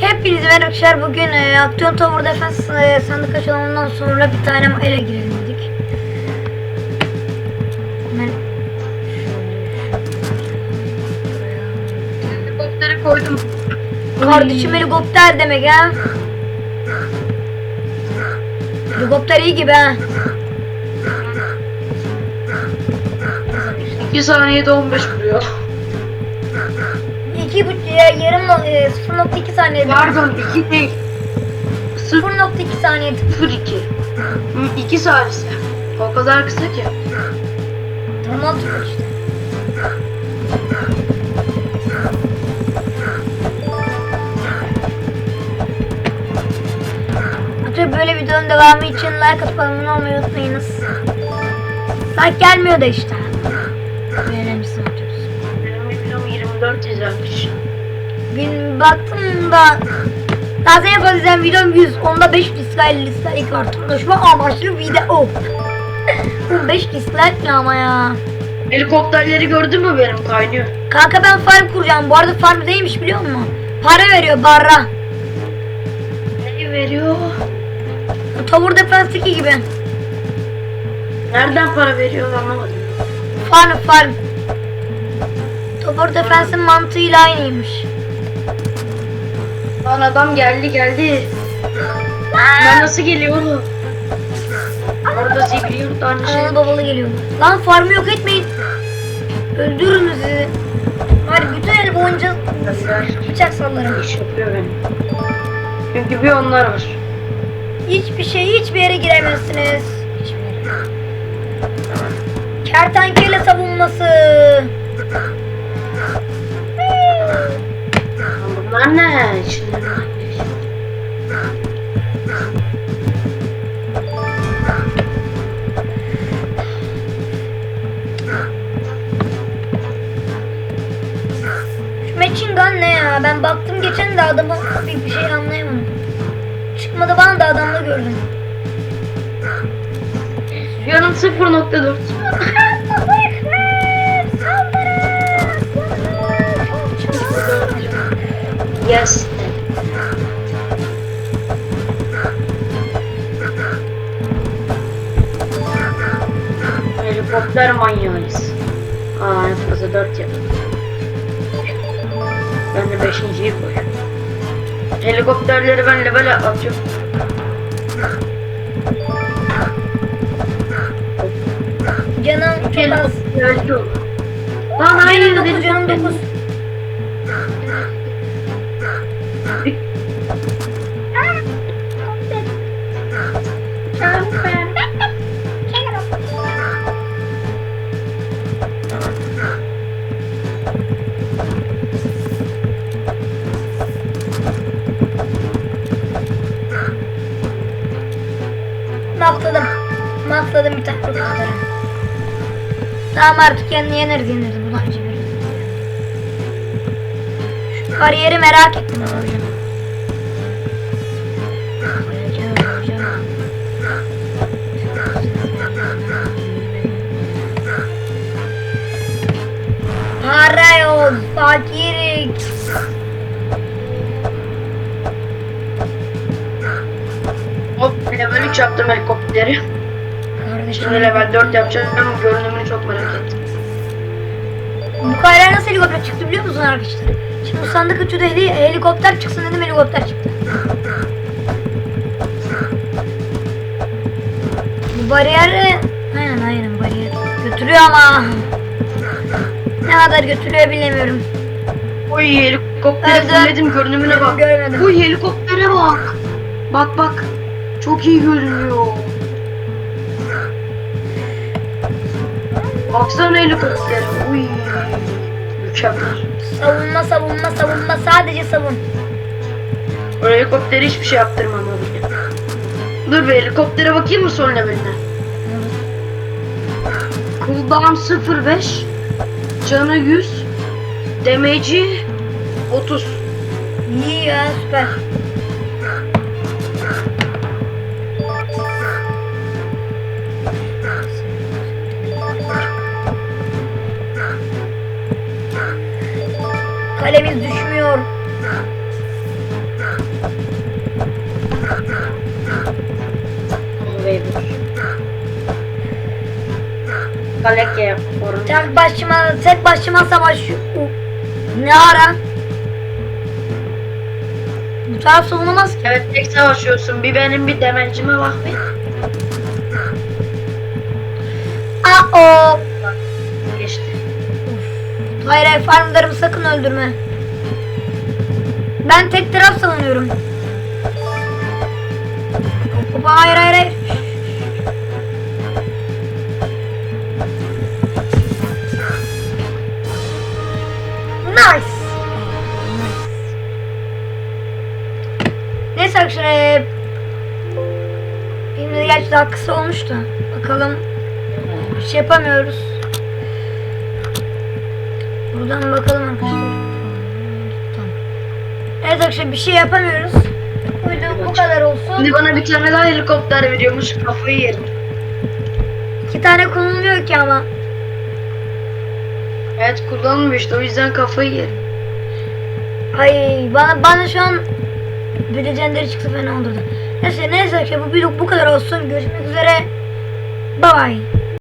Hepinize merhaba arkadaşlar. Bugün e, Action Tower Defense e, sandık açılımından sonra bir tane ele girelim dedik. Hemen Helikopteri koydum. Kardeşim helikopter demek ha. Helikopter iyi gibi ha. 2 saniyede 15 vuruyor. İki buçuk yarım e, 0.2 saniye. Pardon 2 değil. 0.2 saniye. 0-2. 2 salise. O kadar kısa ki. Tamam işte. Tabii böyle videonun devamı için like atıp abone olmayı unutmayınız. Like gelmiyor da işte. 24 izlenmiş. Gün baktım da daha en fazla izlenen videom 100. Onda 5 dislike dislike var. Konuşma amaçlı video. Bu 5 dislike ne ama ya. Helikopterleri gördün mü benim kaynıyor. Kanka ben farm kuracağım. Bu arada farm neymiş biliyor musun? Para veriyor barra. Ne veriyor? Tower Defense'deki gibi. Nereden para veriyor anlamadım. Farm farm. Tower Defense'in mantığıyla aynıymış. Lan adam geldi geldi. Ben nasıl geliyorum? Orada zibiliyor tane şey. Analı babalı geliyor. Lan farmı yok etmeyin. Öldürürüm sizi. Hadi bütün el boyunca bıçak sallarım. İş yapıyor benim. Çünkü bir onlar var. Hiçbir şey hiçbir yere giremezsiniz. Hiçbir yere. Kertenkele savunması. Bunlar ne? İçinden Şu machine gun ne ya? Ben baktım geçen de adamı bir, bir şey anlayamadım. Çıkmadı bana da adamda gördüm. Yanım 0.4. Helikopter manyağıyız. Aa en fazla 4 yap. Ben de 5.yi koy. Helikopterleri ben level atıyorum. Canım çok az. Olur. Lan 9 dedim. canım 9. Tamam artık kendini yeneriz yeneriz. Bundan çeviririz. Şu bariyeri merak ettim ama hocam. Yok, fakirik. Hop level 3 yaptım helikopteri. Kardeşim. Şimdi level 4 yapacağım ama görünümünü çok merak ettim. Bu kaylar nasıl helikopter çıktı biliyor musun arkadaşlar? Şimdi sandık uçuda heli, helikopter çıksın dedim helikopter çıktı. Bu bariyeri... Aynen aynen bariyer. Götürüyor ama. Ne kadar götürüyor bilemiyorum. Oy helikopteri Evet, fulledim görünümüne bak. Görmedim. Oy helikoptere bak. Bak bak. Çok iyi görünüyor. Baksana helikoptere. Uy. Mükemmel. Savunma savunma savunma sadece savun. O helikoptere hiçbir şey yaptırmam abi. Dur bir helikoptere bakayım mı son leveline? Cooldown 05 Canı 100 Damage'i 30 İyi ya süper. geliyor. Kaleke orada. Tek başıma, tek başıma savaş. Ne ara? Bu taraf savunamaz ki. Evet tek savaşıyorsun. Bir benim bir demencime bak bir. Aa o. Geçti. Hayır hayır farmlarımı sakın öldürme. Ben tek taraf savunuyorum. Hopa hayır hayır hayır. Nice. Neyse arkadaşlar eee, Filmde gerçi daha kısa olmuş da bakalım bir şey yapamıyoruz. Buradan bakalım arkadaşlar. Evet arkadaşlar bir şey yapamıyoruz. Bu video bu kadar olsun. Şimdi bana bir tane daha helikopter veriyormuş. Kafayı yerim. İki tane kullanılmıyor ki ama. Evet kullanılmıyor işte o yüzden kafayı yerim. Ay bana bana şu an bir legendary çıksa fena olurdu. Neyse neyse arkadaşlar bu video bu kadar olsun. Görüşmek üzere. Bye bye.